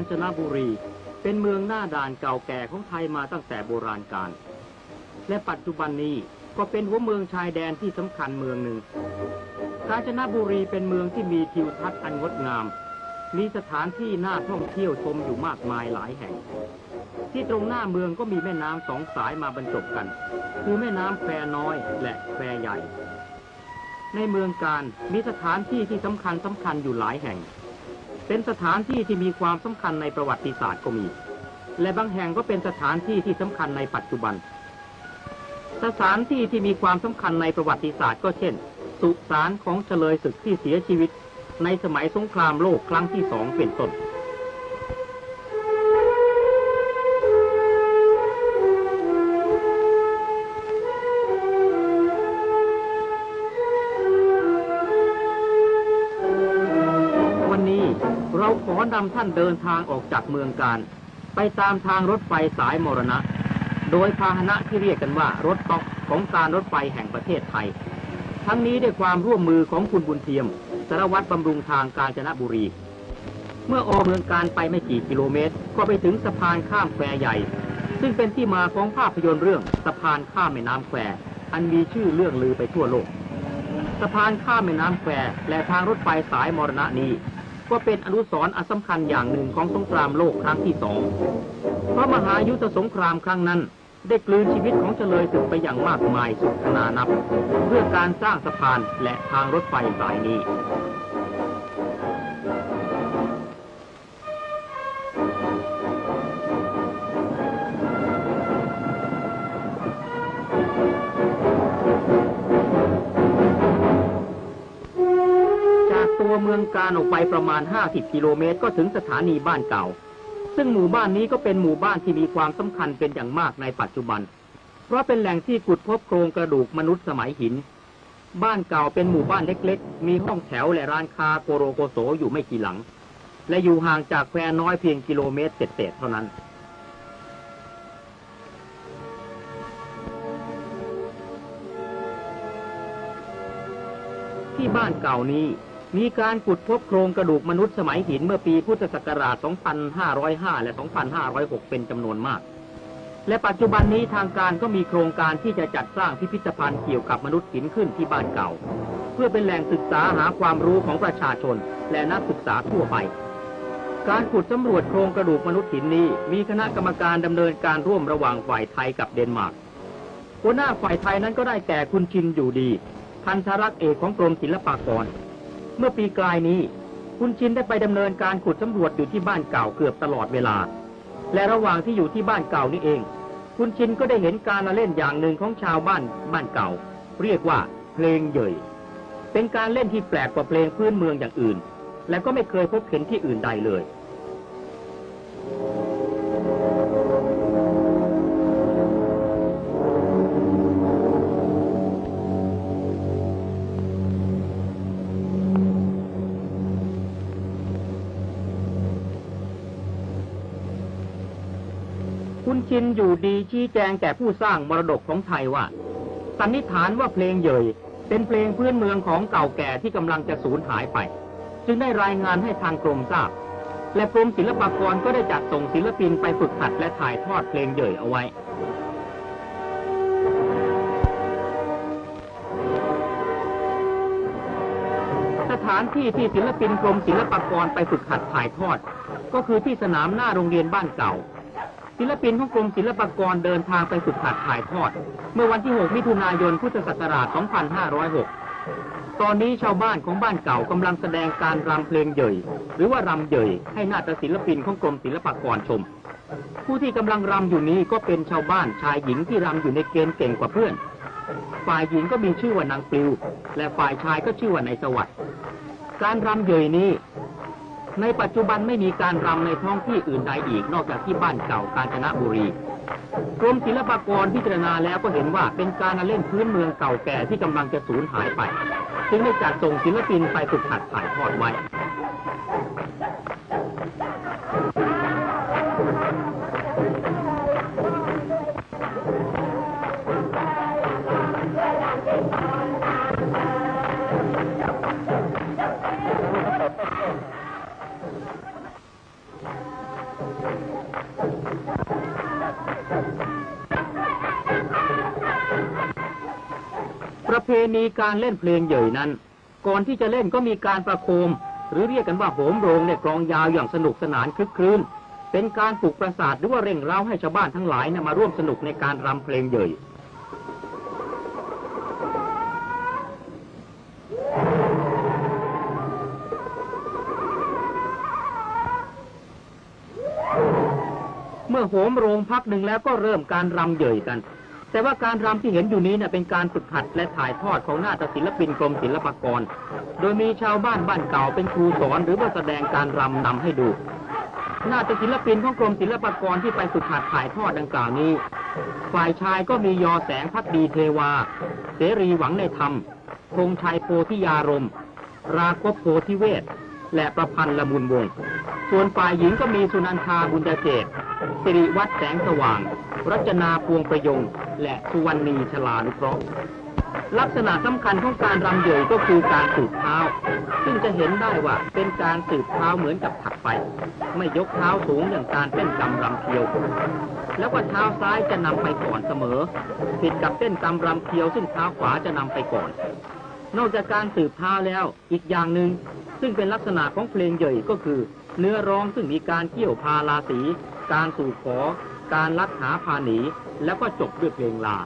ญจนบุรี เป็นเมืองหน้าด่านเก่าแก่ของไทยมาตั้งแต่โบราณกาล และปัจจุบันนี้ก็เป็นหัวเมืองชายแดนที่สำคัญเมืองหนึ่ง กาญจนบุรีเป็นเมืองที่มีทิวทัศน์อันงดงาม มีสถานที่น่าท่องเที่ยวชมอยู่มากมายหลายแห่ง ที่ตรงหน้าเมืองก็มีแม่น้ำสองสายมาบรรจบกัน คือแม่น้ำแควน้อยและแควใหญ่ ในเมืองการมีสถานที่ที่สำคัญสำคัญอยู่หลายแห่ง เป็นสถานที่ที่มีความสำคัญในประวัติศาสตร์ก็มี และบางแห่งก็เป็นสถานที่ที่สำคัญในปัจจุบัน สถานที่ที่มีความสำคัญในประวัติศาสตร์ก็เช่น สุสานของเฉลยศึกที่เสียชีวิต ในสมัยสงครามโลกครั้งที่สองเป็นต้นวัน ท่านเดินทางออกจากเมืองการ ไปตามทางรถไฟสายมรณะ โดยพาหนะที่เรียกกันว่ารถต๊อกของการรถไฟแห่งประเทศไทย ทั้งนี้ด้วยความร่วมมือของคุณบุญเทียมสารวัตรบำรุงทางกาญจนบุรี เมื่อออกเมืองการไปไม่กี่กิโลเมตร ก็ไปถึงสะพานข้ามแควใหญ่ ซึ่งเป็นที่มาของภาพยนตร์เรื่องสะพานข้ามแม่น้ำแควอันมีชื่อเรื่องลือไปทั่วโลกสะพานข้ามแม่น้ำแควและทางรถไฟสายมรณะนี้ ก็เป็นอนุสรณ์อันสำคัญอย่างหนึ่งของสงครามโลกครั้งที่สองเพราะมหายุทธสงครามครั้งนั้นได้กลืนชีวิตของเฉลยศึกไปอย่างมากมายสุดขนานับ เพื่อการสร้างสะพานและทางรถไฟสายนี้ การออกไปประมาณ 50 กิโลเมตร ก็ถึงสถานีบ้านเก่า ซึ่งหมู่บ้านนี้ก็เป็นหมู่บ้านที่มีความสำคัญเป็นอย่างมากในปัจจุบัน เพราะเป็นแหล่งที่ขุดพบโครงกระดูกมนุษย์สมัยหิน บ้านเก่าเป็นหมู่บ้านเล็กๆ มีห้องแถวและร้านค้าโกโรโกโสอยู่ไม่กี่หลัง และอยู่ห่างจากแควน้อยเพียงกิโลเมตรเศษๆเท่านั้นที่บ้านเก่านี้ มีการขุดพบโครงกระดูกมนุษย์สมัยหินเมื่อปีพุทธศักราช 2505 และ 2506 เป็นจำนวนมาก และปัจจุบันนี้ทางการก็มีโครงการที่จะจัดสร้างพิพิธภัณฑ์เกี่ยวกับมนุษย์หินขึ้นที่บ้านเก่า เพื่อเป็นแหล่งศึกษาหาความรู้ของประชาชน และนักศึกษาทั่วไป การขุดสำรวจโครงกระดูกมนุษย์หินนี้ มีคณะกรรมการดำเนินการร่วมระหว่างฝ่ายไทยกับเดนมาร์กหัวหน้าฝ่ายไทยนั้นก็ได้แก่คุณชินอยู่ดี พันธรักษ์เอกของกรมศิลปากร เมื่อปีกลายนี้ คุณชินได้ไปดำเนินการขุดสำรวจอยู่ที่บ้านเก่าเกือบตลอดเวลา และระหว่างที่อยู่ที่บ้านเก่านี่เอง คุณชินก็ได้เห็นการละเล่นอย่างหนึ่งของชาวบ้านบ้านเก่า เรียกว่าเพลงเหยยเป็นการเล่นที่แปลกกว่าเพลงพื้นเมืองอย่างอื่น และก็ไม่เคยพบเห็นที่อื่นใดเลย ชินอยู่ดีชี้แจงแก่ผู้สร้างมรดกของไทยว่า สันนิษฐานว่าเพลงเยยเป็นเพลงพื้นเมืองของเก่าแก่ที่กำลังจะสูญหายไป จึงได้รายงานให้ทางกรมทราบ และกรมศิลปากรก็ได้จัดส่งศิลปินไปฝึกหัดและถ่ายทอดเพลงเยยเอาไว้สถานที่ที่ศิลปินกรมศิลปากรไปฝึกหัดถ่ายทอด ก็คือที่สนามหน้าโรงเรียนบ้านเก่า ศิลปินของกรมศิลปากรเดินทางไปฝึกหัดถ่ายทอด เมื่อวันที่ 6 มิถุนายน พุทธศักราช 2506 ตอนนี้ชาวบ้านของบ้านเก่ากำลังแสดงการรำเพลงเหยยหรือว่ารำเหยยให้นาฏศิลปินของกรมศิลปากรชม ผู้ที่กำลังรำอยู่นี้ก็เป็นชาวบ้านชายหญิงที่รำอยู่ในเกณฑ์เก่งกว่าเพื่อน ฝ่ายหญิงก็มีชื่อว่านางปลิว และฝ่ายชายก็ชื่อว่านายสวัสดิ์การรำเหยยนี้ ในปัจจุบันไม่มีการรำในท้องที่อื่นใดอีกนอกจากที่บ้านเก่ากาญจนบุรีกรมศิลปากรพิจารณาแล้วก็เห็นว่าเป็นการเล่นพื้นเมืองเก่าแก่ที่กำลังจะสูญหายไป จึงได้จัดส่งศิลปินไปฝึกหัดถ่ายทอดไว้ ณีการเล่นเพลงเหย่ยนั้น ก่อนที่จะเล่นก็มีการประโคม หรือเรียกกันว่าโหมโรงในกลองยาวอย่างสนุกสนานคลึกครื้น เป็นการปลุกประสาทหรือว่าเร่งเร้าให้ชาวบ้านทั้งหลายนะมาร่วมสนุกในการรำเพลงเหย่ยเมื่อโหมโรงพักหนึ่งแล้วก็เริ่มการรำเหย่ยกัน แต่ว่าการรำที่เห็นอยู่นี้เนะเป็นการฝึกหัดและถ่ายทอดของหน้าฏศิลปินกรมศิลปากร โดยมีชาวบ้านบ้านเก่าเป็นครูสอนหรือว่าแสดงการรำนำให้ดูนาฏศิลปินของกรมศิลปากรที่ไปฝึกหัดถ่ายทอดดังกล่าวนี้ ฝ่ายชายก็มียอแสงพักดีเทวา เสรีหวังในธรรมคงชัยโพธิยารม ราคบโพธิเวศและประพันธ์ละมุนวง ส่วนฝ่ายหญิงก็มีสุนันทาบุญเกตสิริวัฒน์แสงสว่าง รัชนาพวงประยง และสุวรรณีชลานุเคราะห์ลักษณะสำคัญของการรำเหยยก็คือการสืบเท้า ซึ่งจะเห็นได้ว่าเป็นการสืบเท้าเหมือนกับถักไป ไม่ยกเท้าสูงอย่างการเต้นกำรำเคียว แล้วก็เท้าซ้ายจะนำไปก่อนเสมอ ผิดกับเต้นกำรำเคียว ซึ่งเท้าขวาจะนำไปก่อน นอกจากการสืบเท้าแล้วอีกอย่างหนึ่งซึ่งเป็นลักษณะของเพลงเหย่ยก็คือ เนื้อร้องซึ่งมีการเกี่ยวพาราสี การสู่ขอ การลัดหาพาหนี แล้วก็จบด้วยเพลงลา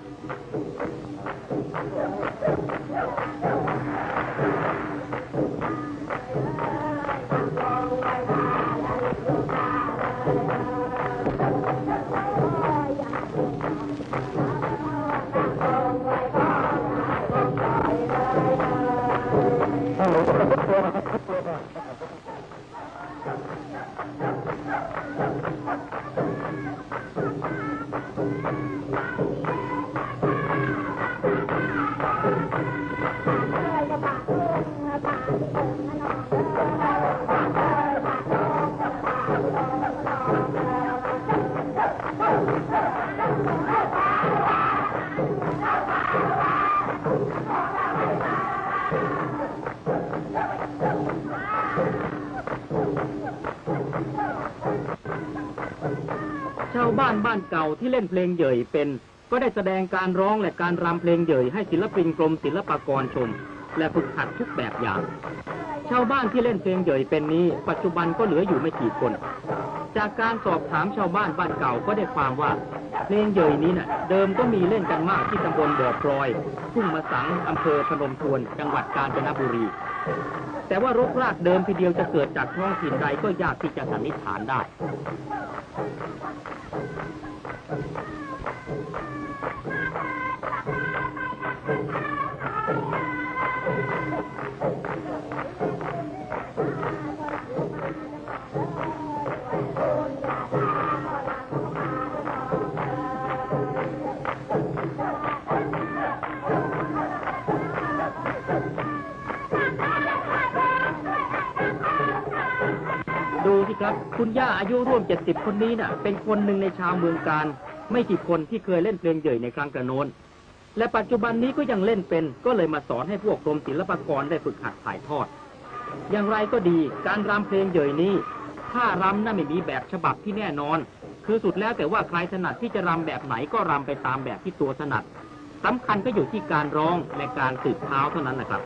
ชาวบ้านบ้านเก่าที่เล่นเพลงเหย่ยเป็น ก็ได้แสดงการร้องและการรำเพลงเหย่ยให้ศิลปินกรมศิลปากรชม และฝึกหัดทุกแบบอย่าง ชาวบ้านที่เล่นเพลงเหย่ยเป็นนี้ ปัจจุบันก็เหลืออยู่ไม่กี่คน จากการสอบถามชาวบ้านบ้านเก่าก็ได้ความว่า เพลงเหย่ยนี้น่ะ เดิมก็มีเล่นกันมากที่ตำบลบ่อพลอย ทุ่งมะสังอำเภอพนมทวน จังหวัดกาญจนบุรี แต่ว่ารกรากเดิมทีเดียวจะเกิดจากท้องถิ่นใดก็ยากที่จะสันนิษฐานได้ ครับ คุณย่าอายุร่วม70คนนี้น่ะ เป็นคนหนึ่งในชาวเมืองการ ไม่กี่คนที่เคยเล่นเพลงเหย่ยในครั้งกระโน้น และปัจจุบันนี้ก็ยังเล่นเป็น ก็เลยมาสอนให้พวกกรมศิลปากรได้ฝึกหัดถ่ายทอด อย่างไรก็ดีการรำเพลงเหย่ยนี้ถ้ารำน่าไม่มีแบบฉบับที่แน่นอน คือสุดแล้วแต่ว่าใครถนัดที่จะรำแบบไหนก็รำไปตามแบบที่ตัวถนัดสำคัญก็อยู่ที่การร้องและการสืบเท้าเท่านั้นนะครับ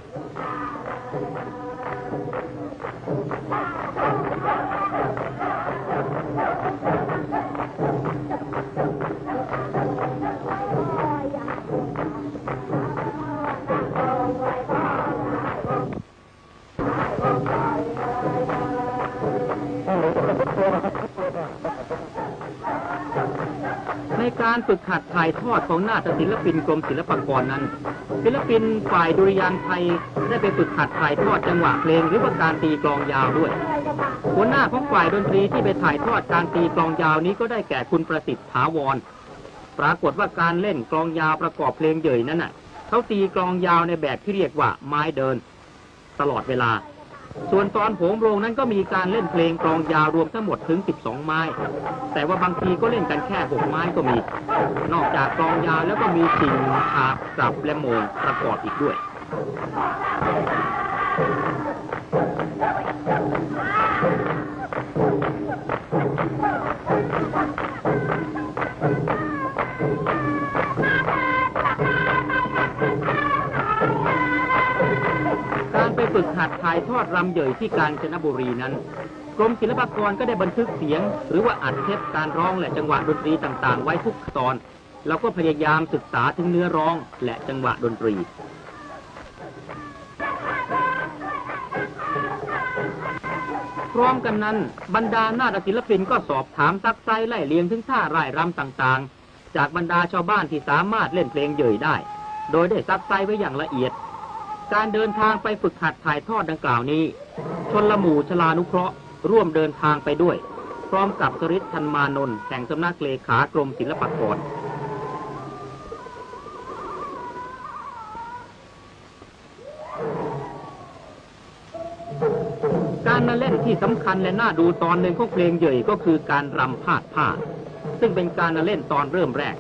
การฝึกหัดถ่ายทอดของนาฏศิลปินกรมศิลปากรนั้น ศิลปินฝ่ายดุริยางค์ไทยได้ไปฝึกหัดถ่ายทอดจังหวะเพลงหรือว่าการตีกลองยาวด้วย หัวหน้าของฝ่ายดนตรีที่ไปถ่ายทอดการตีกลองยาวนี้ก็ได้แก่คุณประสิทธิ์ถาวร ปรากฏว่าการเล่นกลองยาวประกอบเพลงเย่ยนั้นน่ะเขาตีกลองยาวในแบบที่เรียกว่าไม้เดิน ตลอดเวลา ส่วนตอนโหมโรงนั้นก็มีการเล่นเพลงกลองยาวรวมทั้งหมดถึง 12 ไม้ แต่ว่าบางทีก็เล่นกันแค่ 6 ไม้ก็มี นอกจากกลองยาวแล้วก็มีสิ่งขาบกลับและโมงประกอบอีกด้วย ฝึกหัดถ่ายทอดรำเหยที่กาญจนบุรีนั้น กรมศิลปากรก็ได้บันทึกเสียง หรือว่าอัดเทปการร้องและจังหวะดนตรีต่างๆ ไว้ทุกตอนแล้วก็พยายามศึกษาถึงเนื้อร้องและจังหวะดนตรีพร้อมกันนั้น บรรดาหน้าศิลปินก็สอบถามซักไซไล่เลียงถึงท่าร่ายรำต่างๆ จากบรรดาชาวบ้านที่สามารถเล่นเพลงเหยยได้ โดยได้ซักไซไว้อย่างละเอียด การเดินทางไปฝึกหัดถ่ายทอดดังกล่าวนี้ ชนละหมู่ชลานุเคราะห์ ร่วมเดินทางไปด้วย พร้อมกับสริศทันมานนท์แห่งสำนักเลขากรมศิลปากรการมาเล่นที่สำคัญและน่าดูตอนหนึ่งของเพลงเหยยก็คือการรำพาดผ้าซึ่งเป็นการมาเล่นตอนเริ่มแรก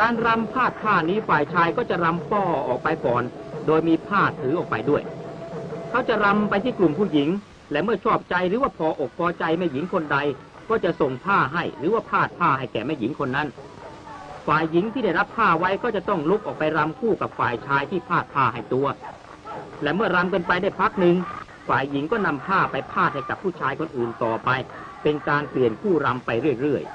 การรำพาดผ้านี้ฝ่ายชายก็จะรำป้อออกไปก่อน โดยมีผ้าถือออกไปด้วย เขาจะรำไปที่กลุ่มผู้หญิง และเมื่อชอบใจหรือว่าพออกพอใจแม่หญิงคนใด ก็จะส่งผ้าให้หรือว่าพาดผ้าให้แก่แม่หญิงคนนั้น ฝ่ายหญิงที่ได้รับผ้าไว้ก็จะต้องลุกออกไปรำคู่กับฝ่ายชายที่พาดผ้าให้ตัว และเมื่อรำกันไปได้พักหนึ่งฝ่ายหญิงก็นำผ้าไปพาดให้กับผู้ชายคนอื่นต่อไป เป็นการเปลี่ยนคู่รำไปเรื่อยๆ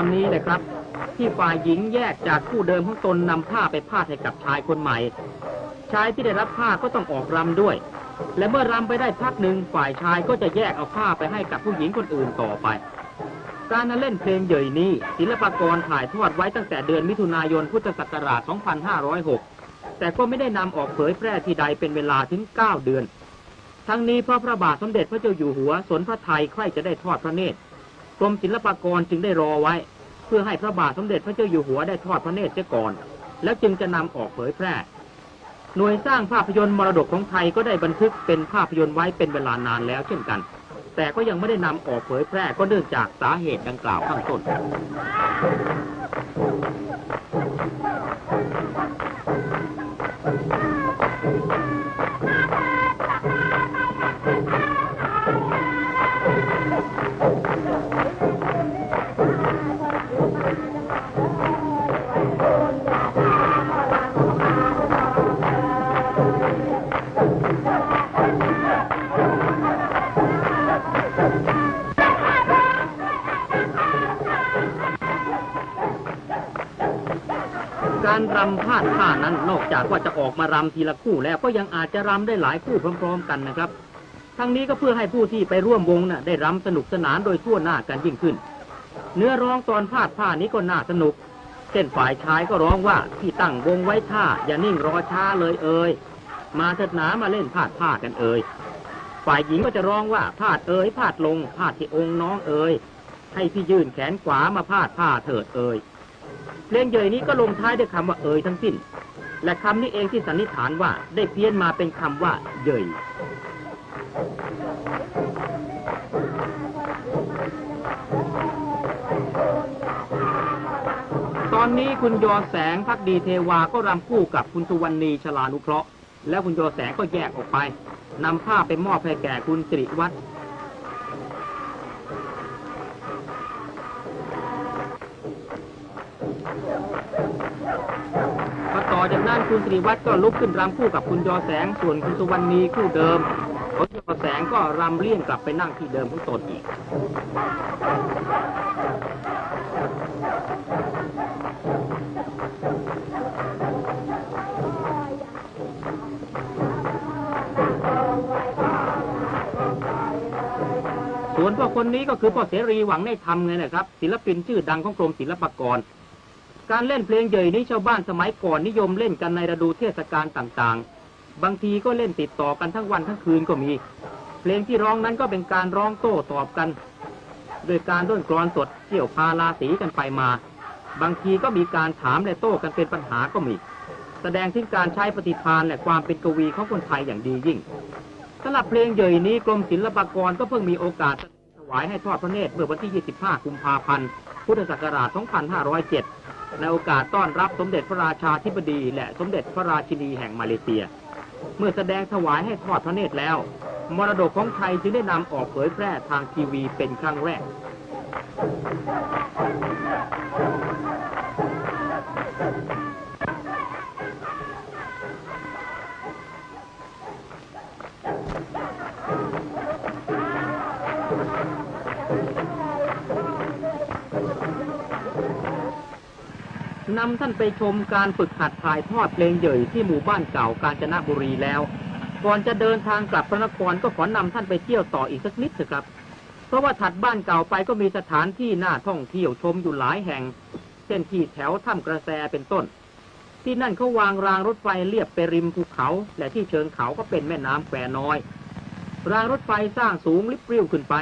อนนี้แหละครับ ที่ฝ่ายหญิงแยกจากคู่เดิมของตนนำผ้าไปพาดให้กับชายคนใหม่ ชายที่ได้รับผ้าก็ต้องออกรำด้วย และเมื่อรำไปได้พักหนึ่งฝ่ายชายก็จะแยกเอาผ้าไปให้กับผู้หญิงคนอื่นต่อไป การเล่นเพลงเหยยนี้ศิลปากรถ่ายทอดไว้ตั้งแต่เดือนมิถุนายนพุทธศักราช 2506 แต่ก็ไม่ได้นำออกเผยแพร่ที่ใดเป็นเวลาถึง 9 เดือน ทั้งนี้เพราะพระบาทสมเด็จพระเจ้าอยู่หัวสนพระไทยใคร่จะได้ทอดพระเนตร กรมศิลปากรจึงได้รอไว้ เพื่อให้พระบาทสมเด็จพระเจ้าอยู่หัวได้ทอดพระเนตรเสียก่อน แล้วจึงจะนำออกเผยแพร่ หน่วยสร้างภาพยนตร์มรดกของไทยก็ได้บันทึกเป็นภาพยนตร์ไว้เป็นเวลานานแล้วเช่นกัน แต่ก็ยังไม่ได้นำออกเผยแพร่ก็เนื่องจากสาเหตุดังกล่าวข้างต้น รำพาดผ้านั้นนอกจากว่าจะออกมารำทีละคู่แล้วก็ยังอาจจะรำได้หลายคู่พร้อม ๆ กันนะครับ ทั้งนี้ก็เพื่อให้ผู้ที่ไปร่วมวงน่ะได้รำสนุกสนานโดยทั่วหน้ากันยิ่งขึ้น เนื้อร้องตอนพาดผ้านี้ก็น่าสนุก เช่นฝ่ายชายก็ร้องว่าที่ตั้งวงไว้ท่าอย่านิ่งรอช้าเลยเอ่ยมาเถิดหนามาเล่นพาดผ้ากันเอ่ยฝ่ายหญิงก็จะร้องว่าพาดเอ่ยพาดลงพาดที่องค์น้องเอ่ยให้พี่ยื่นแขนขวามาพาดผ้าเถิดเอ่ย เพลงเยยนี้ก็ลงท้ายด้วยคำว่าเอ่ยทั้งสิ้น และคำนี้เองที่สันนิษฐานว่าได้เพี้ยนมาเป็นคำว่าเยยตอนนี้คุณยอแสงพักดีเทวาก็รำคู่กับคุณสุวรรณีชลานุเคราะห์ แล้วคุณยอแสงก็แยกออกไปนำผ้าไปมอบให้แก่คุณสิริวัฒน์ คุณสิริวัตรก็ลุกขึ้นรำคู่กับคุณยอแสง ส่วนคุณสุวรรณีคู่เดิมคุณยอแสงก็รำเลี่ยงกลับไปนั่งที่เดิมของตนอีกส่วนพ่อคนนี้ก็คือพ่อเสรีหวังในธรรมไงนะครับ ศิลปินชื่อดังของกรมศิลปากร การเล่นเพลงเยยนี้ชาวบ้านสมัยก่อนนิยมเล่นกันในฤดูเทศกาลต่างๆ บางทีก็เล่นติดต่อกันทั้งวันทั้งคืนก็มี เพลงที่ร้องนั้นก็เป็นการร้องโต้ตอบกัน โดยการด้นกรอนสดเกี่ยวพาราสีกันไปมา บางทีก็มีการถามและโต้กันเป็นปัญหาก็มี แสดงถึงการใช้ปฏิภาณและความเป็นกวีของคนไทยอย่างดียิ่งสำหรับเพลงเยยนี้กรมศิลปากรก็เพิ่งมีโอกาสถวายให้ทอดพระเนตรเมื่อวันที่ 25 กุมภาพันธ์ พุทธศักราช 2507 ในโอกาสต้อนรับสมเด็จพระราชาธิบดีและสมเด็จพระราชินีแห่งมาเลเซีย เมื่อแสดงถวายให้ทอดพระเนตรแล้ว มรดกของไทยจึงได้นำออกเผยแพร่ทางทีวีเป็นครั้งแรก นำท่านไปชมการฝึกหัดถ่ายทอดเพลงเหย่ยที่หมู่บ้านเก่ากาญจนบุรีแล้ว ก่อนจะเดินทางกลับพระนครก็ขอนำท่านไปเที่ยวต่ออีกสักนิดเถอะครับ เพราะว่าถัดบ้านเก่าไปก็มีสถานที่น่าท่องเที่ยวชมอยู่หลายแห่ง เช่นที่แถวถ้ำกระแสเป็นต้น ที่นั่นเขาวางรางรถไฟเลียบไปริมภูเขา และที่เชิงเขาก็เป็นแม่น้ำแควน้อย รางรถไฟสร้างสูงลิบเรียวขึ้นไป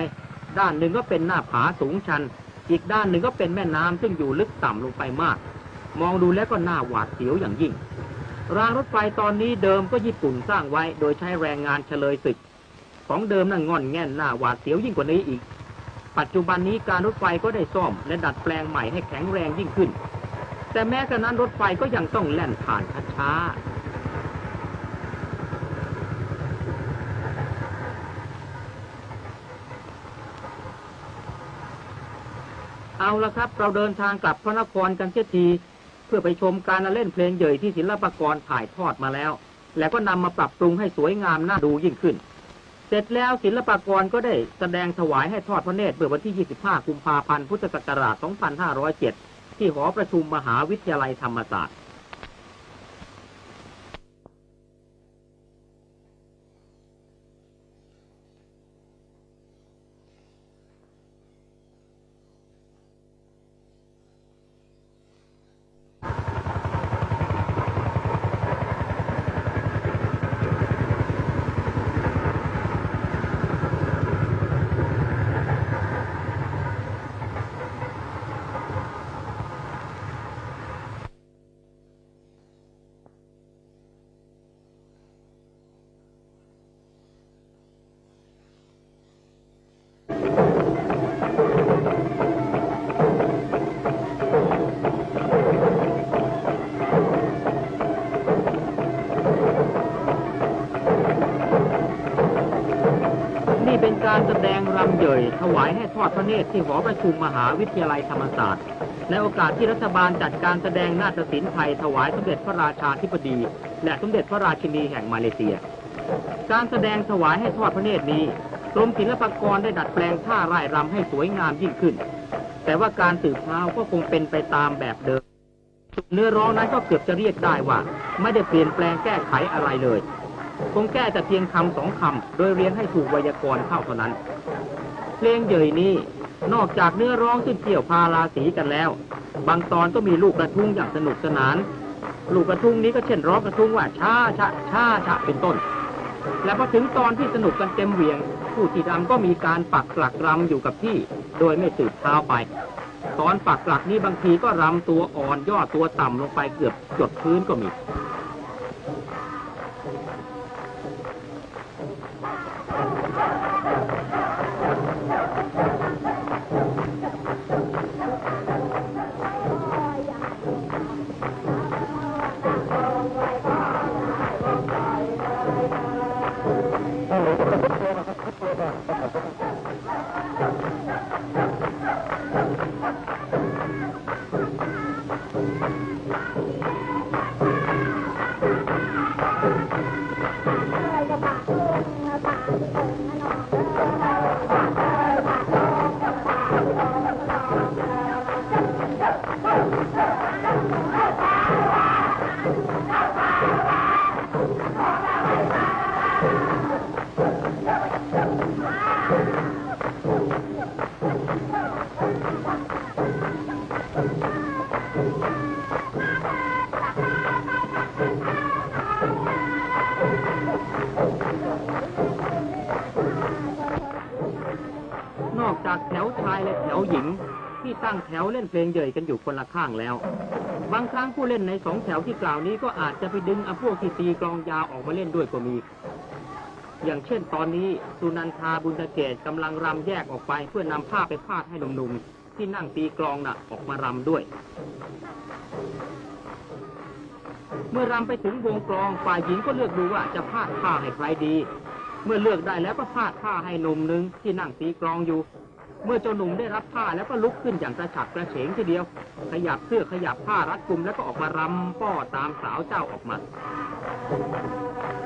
ด้านหนึ่งก็เป็นหน้าผาสูงชัน อีกด้านหนึ่งก็เป็นแม่น้ำซึ่งอยู่ลึกต่ำลงไปมาก มองดูแล้วก็น่าหวาดเสียวอย่างยิ่ง รางรถไฟตอนนี้เดิมก็ญี่ปุ่นสร้างไว้โดยใช้แรงงานเฉลยศึก ของเดิมน่ะงอนแง่นหน้าหวาดเสียวยิ่งกว่านี้อีก ปัจจุบันนี้การรถไฟก็ได้ซ่อมและดัดแปลงใหม่ให้แข็งแรงยิ่งขึ้น แต่แม้กระนั้นรถไฟก็ยังต้องแล่นผ่านช้าเอาละครับ เราเดินทางกลับพระนครกันเสียที เพื่อไปชมการเล่นเพลงเหย่ยที่ศิลปากรถ่ายทอดมาแล้ว แล้วก็นำมาปรับปรุงให้สวยงามน่าดูยิ่งขึ้น เสร็จแล้วศิลปากรก็ได้แสดงถวายให้ทอดพระเนตรเมื่อวันที่ 25 กุมภาพันธ์ พุทธศักราช 2507 ที่หอประชุมมหาวิทยาลัยธรรมศาสตร์ ย ถวายให้ทอดพระเนตรที่หอประชุมมหาวิทยาลัยธรรมศาสตร์ในโอกาสที่รัฐบาลจัดการแสดงนาฏศิลป์ไทยถวายสมเด็จพระราชาธิบดี และสมเด็จพระราชินีแห่งมาเลเซีย การแสดงถวายให้ทอดพระเนตรนี้กรมศิลปากรได้ดัดแปลงท่าร่ายรำให้สวยงามยิ่งขึ้น แต่ว่าการสืบเท้าก็คงเป็นไปตามแบบเดิมเนื้อร้องนั้นก็เกือบจะเรียกได้ว่า ไม่ได้เปลี่ยนแปลงแก้ไขอะไรเลยคงแก้แต่เพียงคำสองคำ โดยเรียนให้ถูกไวยากรณ์เข้าเท่านั้น เพลงเยยนี้ นอกจากเนื้อร้องซึ่เกี่ยวพาราสีกันแล้ว บางตอนก็มีลูกกระทุ้งอย่างสนุกสนาน ลูกกระทุ้งนี้ก็เช่นร้องกระทุ้งว่าช้าชะช้าชะเป็นต้น และพอถึงตอนที่สนุกกันเต็มเหวียง ผู้ที่รำก็มีการปักหลักรำอยู่กับที่ โดยไม่สืบเท้าไป ตอนปักหลักนี้บางทีก็รำตัวอ่อนย่อตัวต่ำลงไปเกือบจดพื้นก็มี นอกจากแถวชายและแถวหญิง ที่ตั้งแถวเล่นเพลงเย่ยกันอยู่คนละข้างแล้ว บางครั้งผู้เล่นในสองแถวที่กล่าวนี้ก็อาจจะไปดึงเอาพวกที่ตีกลองยาวออกมาเล่นด้วยก็มี อย่างเช่นตอนนี้สุนันทาบุญเกตกำลังรำแยกออกไปเพื่อนำผ้าไปพาดให้หนุ่มๆที่นั่งตีกลองน่ะออกมารำด้วย เมื่อรำไปถึงวงกลองฝ่ายหญิงก็เลือกดูว่าจะพาดผ้าให้ใครดี เมื่อเลือกได้แล้วก็พาดผ้าให้หนุ่มหนึ่งที่นั่งตีกลองอยู่ เมื่อเจ้าหนุ่มได้รับผ้าแล้วก็ลุกขึ้นอย่างกระฉับกระเฉงทีเดียว ขยับเสื้อขยับผ้ารัดกุมแล้วก็ออกมารำป้อตามสาวเจ้าออกมา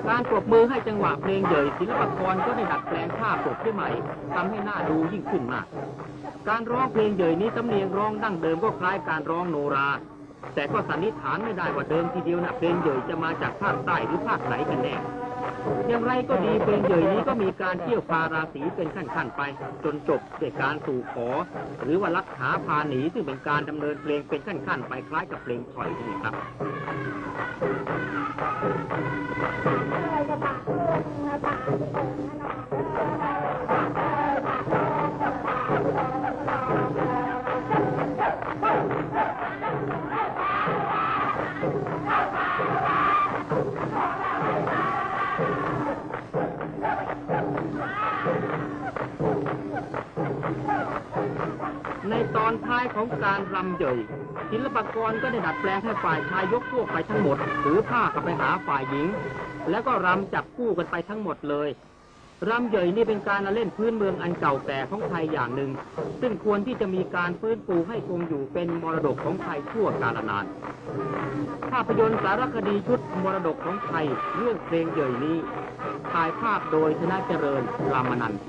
การปรบมือให้จังหวะเพลงเยยศิลปกรก็ได้ดัดแปลงท่าปรบขึ้นใหม่ทำให้หน้าดูยิ่งขึ้นมาก การร้องเพลงเยยนี้สำเนียงร้องดั้งเดิมก็คล้ายการร้องโนรา แต่ก็สันนิษฐานไม่ได้ว่าเดิมทีเดียวนะเพลงเยยจะมาจากภาคใต้หรือภาคไหนกันแน่ อย่างไรก็ดีเพลงเยยนี้ก็มีการเที่ยวพาราศีเป็นขั้นๆไป จนจบด้วยการสู่ขอ หรือว่าลักหาพาหนีซึ่งเป็นการดำเนินเพลงเป็นขั้นๆไปคล้ายกับเพลงถอยนี่ครับ ตอนท้ายของการรำเยยศิลปากรก็ได้ดัดแปลงให้ฝ่ายชายยกพวกไปทั้งหมดถือผ้ากลับไปหาฝ่ายหญิง แล้วก็รำจับคู่กันไปทั้งหมดเลยรำเยยนี่เป็นการเล่นพื้นเมืองอันเก่าแก่ของไทยอย่างหนึ่ง ซึ่งควรที่จะมีการฟื้นฟูให้คงอยู่เป็นมรดกของไทยชั่วกาลนาน ภาพยนตร์สารคดีชุดมรดกของไทยเรื่องเพลงเยยนี้ถ่ายภาพโดยชนะเจริญรามนันท์